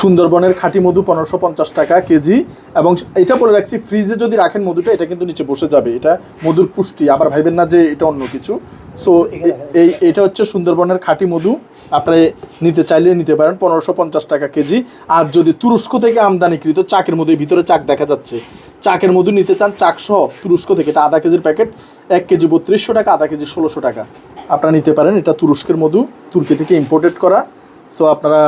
সুন্দরবনের খাঁটি মধু পনেরোশো পঞ্চাশ টাকা কেজি এবং এটা বলে রাখছি ফ্রিজে যদি রাখেন মধুটা, এটা কিন্তু নিচে বসে যাবে। এটা মধুর পুষ্টি। আবার ভাইবেন না যে এটা অন্য কিছু। সো এই এটা হচ্ছে সুন্দরবনের খাঁটি মধু। আপনি নিতে চাইলে নিতে পারেন, পনেরোশো পঞ্চাশ টাকা কেজি। আর যদি তুরস্ক থেকে আমদানিকৃত চাকের মধু ভিতরে চাক দেখা যাচ্ছে। চাকের মধু নিতে চান, চাক সহ তুরস্ক থেকে, এটা আধা কেজির প্যাকেট, এক কেজি বত্রিশশো টাকা, আধা কেজি ষোলোশো টাকা। আপনারা নিতে পারেন, এটা তুরস্কের মধু, তুর্কি থেকে ইম্পোর্টেড করা। সো আপনারা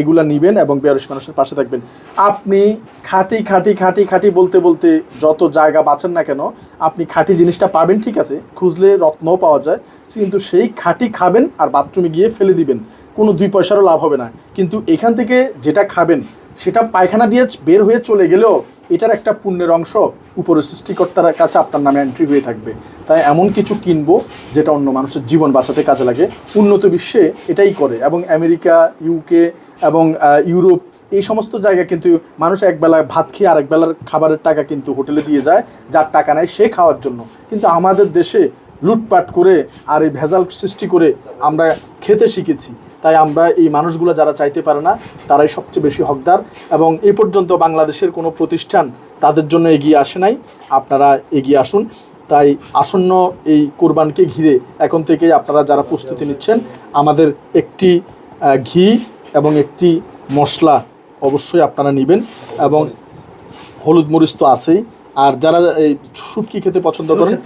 এগুলা নিবেন এবং বেয়ারস মানুষের পাশে থাকবেন। আপনি খাঁটি খাঁটি খাঁটি খাঁটি বলতে বলতে যত জায়গা বাঁচেন না কেন, আপনি খাঁটি জিনিসটা পাবেন, ঠিক আছে? খুঁজলে রত্নও পাওয়া যায়। কিন্তু সেই খাঁটি খাবেন আর বাথরুমে গিয়ে ফেলে দিবেন। কোনো দুই পয়সারও লাভ হবে না। কিন্তু এখান থেকে যেটা খাবেন, সেটা পায়খানা দিয়ে বের হয়ে চলে গেলেও এটার একটা পুণ্যের অংশ উপরের সৃষ্টিকর্তার কাছে আপনার নামে এন্ট্রি হয়ে থাকবে। তাই এমন কিছু কিনবো যেটা অন্য মানুষের জীবন বাঁচাতে কাজে লাগে। উন্নত বিশ্বে এটাই করে এবং আমেরিকা ইউকে এবং ইউরোপ এই সমস্ত জায়গা কিন্তু মানুষ একবেলা ভাত খেয়ে আরেক বেলার খাবারের টাকা কিন্তু হোটেলে দিয়ে যায়, যার টাকা নেয় সে খাওয়ার জন্য। কিন্তু আমাদের দেশে লুটপাট করে আর এই ভেজাল সৃষ্টি করে আমরা খেতে শিখেছি। তাই আমরা এই মানুষগুলো যারা চাইতে পারে না তারাই সবচেয়ে বেশি হকদার এবং এই পর্যন্ত বাংলাদেশের কোনো প্রতিষ্ঠান তাদের জন্য এগিয়ে আসে নাই। আপনারা এগিয়ে আসুন। তাই আসন্ন এই কোরবানকে ঘিরে এখন থেকেই আপনারা যারা প্রস্তুতি নিচ্ছেন আমাদের একটি ঘি এবং একটি মশলা অবশ্যই আপনারা নেবেন এবং হলুদ মরিচ তো আছেই। আর যারা এই শুটকি খেতে পছন্দ করেন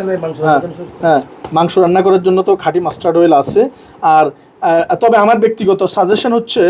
হ্যাঁ হ্যাঁ মাংস রান্না করার জন্য তো খাঁটি মাস্টার্ড অয়েল আছে। আর তবে আমার ব্যক্তিগত সাজেশন হচ্ছে,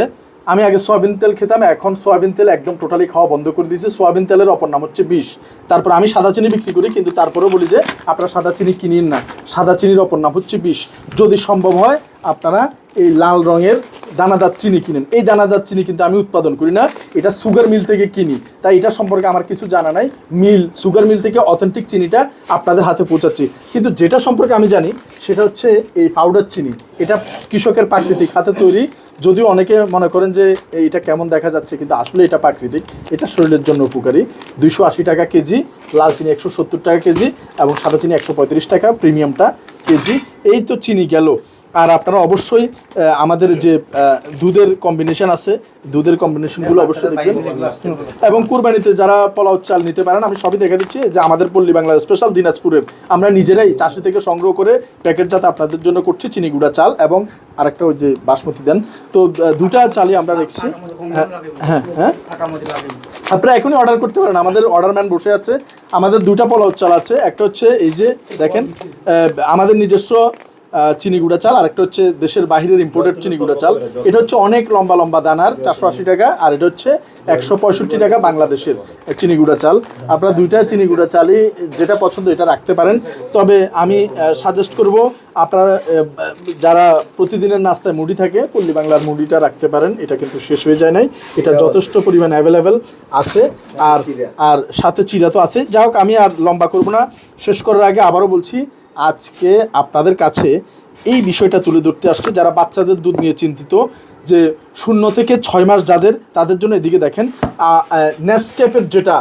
আমি আগে সয়াবিন তেল খেতাম, এখন সয়াবিন তেল একদম টোটালি খাওয়া বন্ধ করে দিয়েছি। সয়াবিন তেলের অপর নাম হচ্ছে বিষ। তারপর আমি সাদা চিনি বিক্রি করি, কিন্তু তারপরেও বলি যে, আপনারা সাদা চিনি কিনিন না। সাদা চিনির অপর নাম হচ্ছে বিষ। যদি সম্ভব হয়, আপনারা এই লাল রঙের দানাদার চিনি কিনেন। এই দানাদার চিনি কিন্তু আমি উৎপাদন করি না, এটা সুগার মিল থেকে কিনি। তাই এটা সম্পর্কে আমার কিছু জানা নাই। মিল, সুগার মিল থেকে অথেন্টিক চিনিটা আপনাদের হাতে পৌঁছাচ্ছি। কিন্তু যেটা সম্পর্কে আমি জানি, সেটা হচ্ছে এই পাউডার চিনি। এটা কৃষকের প্রাকৃতিক হাতে তৈরি। যদিও অনেকে মনে করেন যে এটা কেমন দেখা যাচ্ছে, কিন্তু আসলে এটা প্রাকৃতিক। এটা শরীরের জন্য উপকারী। দুইশো আশি টাকা কেজি, লাল চিনি একশো সত্তর টাকা কেজি এবং সাদা চিনি একশো পঁয়ত্রিশ টাকা, প্রিমিয়ামটা কেজি। এই তো চিনি গেল। আর আপনারা অবশ্যই আমাদের যে দুধের কম্বিনেশন আছে দুধের কম্বিনেশনগুলো অবশ্যই দেখবেন। এবং কুরবানিতে যারা পোলাও চাল নিতে পারেন আমি সবই দেখে দিচ্ছি যে আমাদের পল্লী বাংলা স্পেশাল দিনাজপুরের আমরা নিজেরাই চাষি থেকে সংগ্রহ করে প্যাকেটজাত আপনাদের জন্য করছি চিনি গুঁড়া চাল এবং আরেকটা ওই যে বাসমতি দেন। তো দুটা চালই আমরা রেখেছি। হ্যাঁ হ্যাঁ হ্যাঁ। আপনারা এখনই অর্ডার করতে পারেন। আমাদের অর্ডার ম্যান বসে আছে। আমাদের দুটা পোলাও চাল আছে। একটা হচ্ছে এই যে দেখেন আমাদের নিজস্ব চিনি গুঁড়া চাল আর একটা হচ্ছে দেশের বাহিরের ইম্পোর্টেড চিনি গুঁড়া চাল। এটা হচ্ছে অনেক লম্বা লম্বা দানার চারশো আশি টাকা আর এটা হচ্ছে একশো পঁয়ষট্টি টাকা বাংলাদেশের চিনি গুঁড়া চাল। আপনারা দুইটা চিনি গুঁড়া চালই যেটা পছন্দ এটা রাখতে পারেন। তবে আমি সাজেস্ট করব আপনারা যারা প্রতিদিনের নাস্তায় মুড়ি থাকে পল্লী বাংলার মুড়িটা রাখতে পারেন এটা কিন্তু শেষ হয়ে যায় নাই। এটা যথেষ্ট পরিমাণ অ্যাভেলেবেল আছে আর আর সাথে চিরা তো আছে। যাই হোক আমি আর লম্বা করব না। শেষ করার আগে আবারও বলছি আজকে আপনাদের কাছে এই বিষয়টা তুলে ধরতে আসছে। যারা বাচ্চাদের দুধ নিয়ে চিন্তিত যে শূন্য থেকে ছয় মাস যাদের তাদের জন্য এদিকে দেখেন ন্যাসক্যাপের যেটা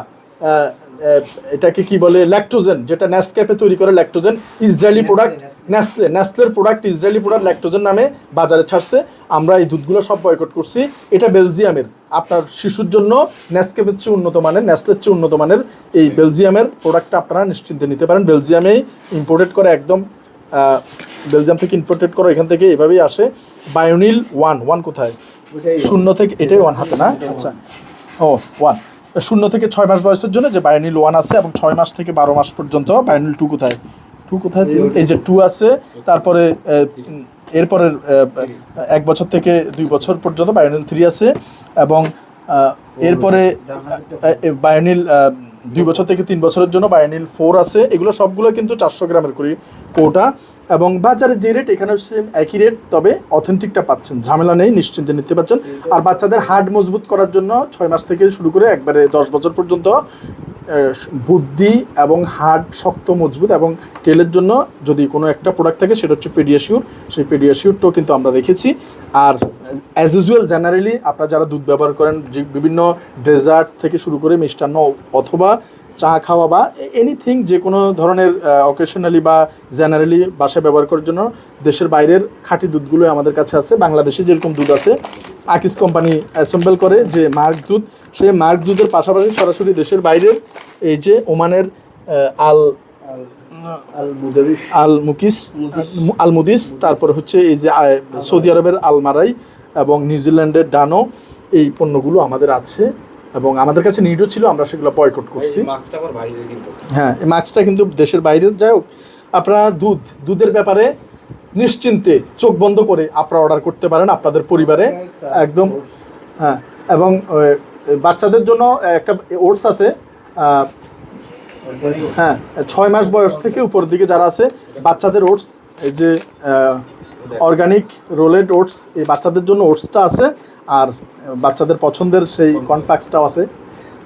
এটাকে কি বলে ল্যাকটোজেন যেটা ন্যাসক্যাপে তৈরি করে ল্যাকটোজেন ইসরায়েলি প্রোডাক্ট নেসলে নেসলের প্রোডাক্ট ইসরায়েলি প্রোডাক্ট ল্যাকটোজেন নামে বাজারে ছাড়ছে। আমরা এই দুধগুলো সব বয়কট করছি। এটা বেলজিয়ামের। আপনার শিশুর জন্য নেসকেপের চেয়ে উন্নত মানের নেসলের চেয়ে উন্নত মানের এই বেলজিয়ামের প্রোডাক্টটা আপনারা নিশ্চিন্তে নিতে পারেন। বেলজিয়ামেই ইম্পোর্টেড করে একদম বেলজিয়াম থেকে ইম্পোর্টেড করা এখান থেকে এভাবেই আসে। বায়োনিল ওয়ান ওয়ান কোথায়? শূন্য থেকে এটাই ওয়ান হাতে না? আচ্ছা। ও ওয়ান শূন্য থেকে ছয় মাস বয়সের জন্য যে বায়োনিল ওয়ান আছে এবং ছয় মাস থেকে বারো মাস পর্যন্ত বায়োনিল টু কোথায়? টু কোথায় এই যে টু আছে তারপরে এরপরের এক বছর থেকে দুই বছর পর্যন্ত বায়োনিল থ্রি আছে এবং এরপরে বায়োনিল দুই বছর থেকে তিন বছরের জন্য বায়োনিল ফোর আছে। এগুলো সবগুলো কিন্তু চারশো গ্রামের করি কোটা এবং বাজারে যে রেট এখানে সেম একই রেট তবে অথেন্টিকটা পাচ্ছেন। ঝামেলা নেই নিশ্চিন্তে নিতে পারছেন। আর বাচ্চাদের হার্ট মজবুত করার জন্য ছয় মাস থেকে শুরু করে একবারে দশ বছর পর্যন্ত বুদ্ধি এবং হার্ট শক্ত, মজবুত এবং তেলের জন্য যদি কোনো একটা প্রোডাক্ট থাকে, সেটা হচ্ছে পেডিয়াশিউর সেই পেডিয়াশিউরটাও কিন্তু আমরা রেখেছি। আর অ্যাজ ইউজুয়াল জেনারেলি আপনারা যারা দুধ ব্যবহার করেন, যে বিভিন্ন ডেজার্ট থেকে শুরু করে মিষ্টান্ন অথবা চা খাওয়া বা এনিথিং যে কোনো ধরনের অকেশনালি বা জেনারেলি বাসায় ব্যবহার করার জন্য দেশের বাইরের খাঁটি দুধগুলো আমাদের কাছে আছে। বাংলাদেশে যেরকম দুধ আছে আকিস কোম্পানি অ্যাসেম্বল করে যে মার্ক দুধ সেই মার্ক দুধের পাশাপাশি সরাসরি দেশের বাইরের এই যে ওমানের আল আল মুকিস। আল মুদিস তারপর হচ্ছে এই যে সৌদি আরবের আলমারাই এবং নিউজিল্যান্ডের ডানো এই পণ্যগুলো আমাদের আছে এবং আমাদের কাছে নিডও ছিল আমরা সেগুলো বয়কট করছি। হ্যাঁ এই মাস্কটা কিন্তু দেশের বাইরে যাই হোক আপনারা দুধ দুধের ব্যাপারে নিশ্চিন্তে চোখ বন্ধ করে আপনারা অর্ডার করতে পারেন আপনাদের পরিবারে। একদম হ্যাঁ এবং বাচ্চাদের জন্য একটা ওটস আছে হ্যাঁ ছয় মাস বয়স থেকে উপরের দিকে যারা আছে, বাচ্চাদের ওটস, এই যে অর্গানিক রোলেড ওটস, এই বাচ্চাদের জন্য ওটসটা আছে, আর বাচ্চাদের পছন্দের সেই কনফ্যাক্সটাও আছে।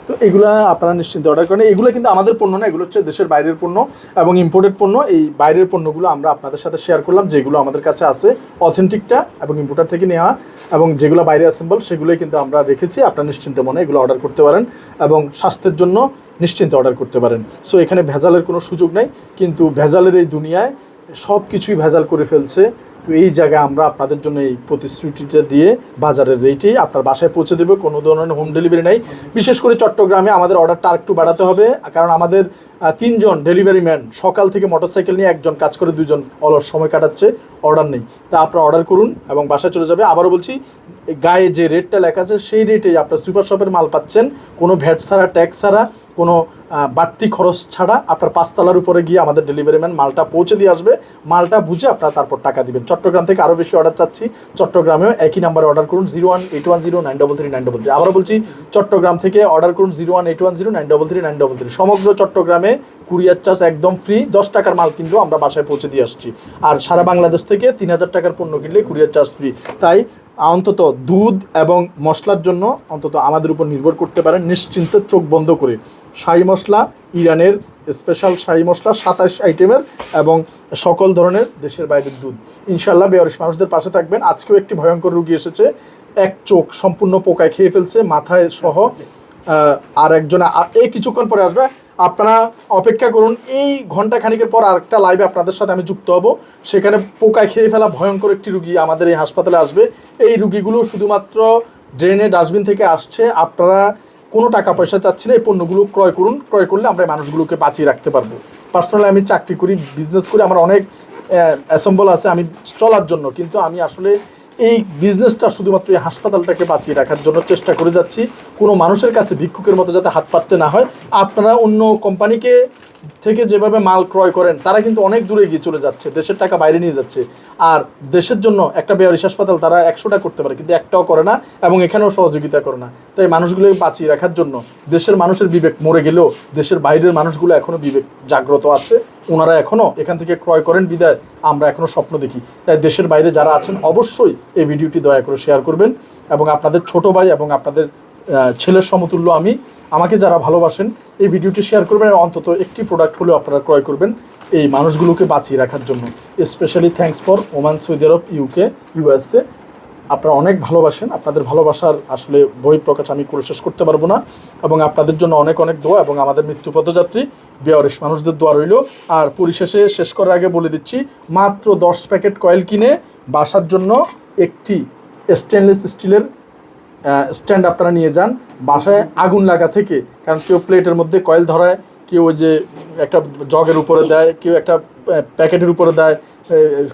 তো এগুলা আপনারা নিশ্চিন্তে অর্ডার করেন। এগুলো কিন্তু আমাদের পণ্য না, এগুলো হচ্ছে দেশের বাইরের পণ্য এবং ইম্পোর্টেড পণ্য। এই বাইরের পণ্যগুলো আমরা আপনাদের সাথে শেয়ার করলাম, যেগুলো আমাদের কাছে আছে অথেন্টিকটা এবং ইম্পোর্টার থেকে নেওয়া এবং যেগুলো বাইরে অ্যাসেম্বল সেগুলোই কিন্তু আমরা রেখেছি। আপনারা নিশ্চিন্তে মনে এগুলো অর্ডার করতে পারেন এবং স্বাস্থ্যের জন্য নিশ্চিন্তে অর্ডার করতে পারেন। সো এখানে ভেজালের কোনো সুযোগ নেই, কিন্তু ভেজালের এই দুনিয়ায় সব কিছুই ভেজাল করে ফেলছে। তো এই জায়গায় আমরা আপনাদের জন্য এই প্রতিশ্রুতিটা দিয়ে বাজারের রেটেই আপনার বাসায় পৌঁছে দেবে। কোনো ধরনের হোম ডেলিভারি নেই। বিশেষ করে চট্টগ্রামে আমাদের অর্ডারটা আরেকটু বাড়াতে হবে। কারণ আমাদের তিনজন ডেলিভারি ম্যান সকাল থেকে মোটরসাইকেল নিয়ে একজন কাজ করে, দুজন অলস সময় কাটাচ্ছে। অর্ডার নেই। তা আপনারা অর্ডার করুন এবং বাসায় চলে যাবে। আবারও বলছি গায়ে যে রেটটা লেখা আছে, সেই রেটে আপনার সুপার শপের মাল পাচ্ছেন। কোনো ভ্যাট ছাড়া ট্যাক্স ছাড়া, কোনো বাড়তি খরচ ছাড়া আপনার পাঁচতলার উপরে গিয়ে আমাদের ডেলিভারি ম্যান মালটা পৌঁছে দিয়ে আসবে। মালটা বুঝে আপনারা তারপর টাকা দিবেন। চট্টগ্রাম থেকে আরও বেশি অর্ডার চাচ্ছি। চট্টগ্রামেও একই নাম্বারে অর্ডার করুন zero one eight one zero nine double three nine double three আবারও বলছি, চট্টগ্রাম থেকে অর্ডার করুন zero one eight one zero nine double three nine double three সমগ্র চট্টগ্রামে কুরিয়ার চার্জ একদম ফ্রি দশ টাকার মাল কিনলেও আমরা বাসায় পৌঁছে দিয়ে আসছি। আর সারা বাংলাদেশ থেকে তিন হাজার টাকার পণ্য কিনলে কুরিয়ার চার্জ ফ্রি তাই অন্তত দুধ এবং মশলার জন্য অন্তত আমাদের উপর নির্ভর করতে পারেন। নিশ্চিন্ত চোখ বন্ধ করে। শাহি মশলা, ইরানের স্পেশাল শাহি মশলা, সাতাশ আইটেমের এবং সকল ধরনের দেশের বাইরের দুধ। ইনশাল্লাহ বেয়ারিশ মানুষদের পাশে থাকবেন। আজকেও একটি ভয়ঙ্কর রুগী এসেছে। এক চোখ সম্পূর্ণ পোকায় খেয়ে ফেলছে, মাথায় সহ আর একজন এই কিছুক্ষণ পরে আসবে। আপনারা অপেক্ষা করুন। এই ঘণ্টা খানিকের পর আরেকটা লাইভে আপনাদের সাথে আমি যুক্ত হব। সেখানে পোকায় খেয়ে ফেলা ভয়ঙ্কর একটি রুগী আমাদের এই হাসপাতালে আসবে। এই রুগীগুলো শুধুমাত্র ড্রেনে ডাস্টবিন থেকে আসছে। আপনারা কোনো টাকা পয়সা চাচ্ছি না, এই পণ্যগুলো ক্রয় করুন। ক্রয় করলে আমরা মানুষগুলোকে বাঁচিয়ে রাখতে পারব। পার্সোনালি আমি চাকরি করি বিজনেস করি, আমার অনেক অ্যাসেম্বল আছে আমি চলার জন্য। কিন্তু আমি আসলে এই বিজনেসটা শুধুমাত্র এই হাসপাতালটাকে বাঁচিয়ে রাখার জন্য চেষ্টা করে যাচ্ছি। কোনো মানুষের কাছে ভিক্ষুকের মতো যাতে হাত পাততে না হয়। আপনারা অন্য কোম্পানিকে থেকে যেভাবে মাল ক্রয় করেন, তারা কিন্তু অনেক দূরে গিয়ে চলে যাচ্ছে, দেশের টাকা বাইরে নিয়ে যাচ্ছে। আর দেশের জন্য একটা বেয়ারিশ হাসপাতাল তারা একশোটা করতে পারে, কিন্তু একটাও করে না এবং এখানেও সহযোগিতা করে না। তাই মানুষগুলোকে বাঁচিয়ে রাখার জন্য দেশের মানুষের বিবেক মরে গেলেও দেশের বাইরের মানুষগুলো এখনও বিবেক জাগ্রত আছে। ওনারা এখনও এখান থেকে ক্রয় করেন, বিদায়। আমরা এখনও স্বপ্ন দেখি। তাই দেশের বাইরে যারা আছেন, অবশ্যই এই ভিডিওটি দয়া করে শেয়ার করবেন এবং আপনাদের ছোট ভাই এবং আপনাদের ছেলের সমতুল্য আমি। আমাকে যারা ভালোবাসেন, এই ভিডিওটি শেয়ার করবেন অন্তত একটি প্রোডাক্ট হলেও আপনারা ক্রয় করবেন এই মানুষগুলোকে বাঁচিয়ে রাখার জন্য। Specially thanks for Oman Saudi Arab UK USA আপনারা অনেক ভালোবাসেন, আপনাদের ভালোবাসার আসলে বই প্রকাশ আমি করে শেষ করতে পারব না। এবং আপনাদের জন্য অনেক অনেক দোয়া এবং আমাদের মৃত্যু পথযাত্রী বেয়ারিশ মানুষদের দোয়া রইল। আর পরিশেষে শেষ করার আগে বলে দিচ্ছি, মাত্র দশ প্যাকেট কয়েল কিনে বাসার জন্য একটি স্টেনলেস স্টিলের স্ট্যান্ড আপনারা নিয়ে যান। বাসায় আগুন লাগা থেকে, কারণ কেউ প্লেটের মধ্যে কয়েল ধরায়, কেউ ওই যে একটা জগের উপরে দেয়, কেউ একটা প্যাকেটের উপরে দেয়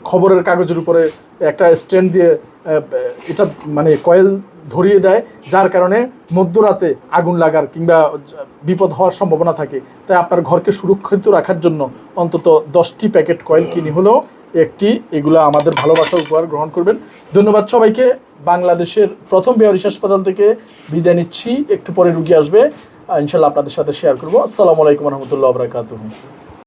খবরের কাগজের উপরে একটা স্ট্যান্ড দিয়ে এটা মানে কয়েল ধরিয়ে দেয়, যার কারণে মধ্যরাতে আগুন লাগার কিংবা বিপদ হওয়ার সম্ভাবনা থাকে। তাই আপনার ঘরকে সুরক্ষিত রাখার জন্য অন্তত দশটি প্যাকেট কয়েল কিনি হলেও একটি, এগুলো আমাদের ভালোবাসা উপহার গ্রহণ করবেন। ধন্যবাদ সবাইকে। বাংলাদেশের প্রথম বেহারিস হাসপাতাল থেকে বিদায় নিচ্ছি। একটু পরে রুগী আসবে। ইনশাল্লাহ আপনাদের সাথে শেয়ার করব। আসসালামু আলাইকুম রহমতুল্লাহ বরাকাতুহ।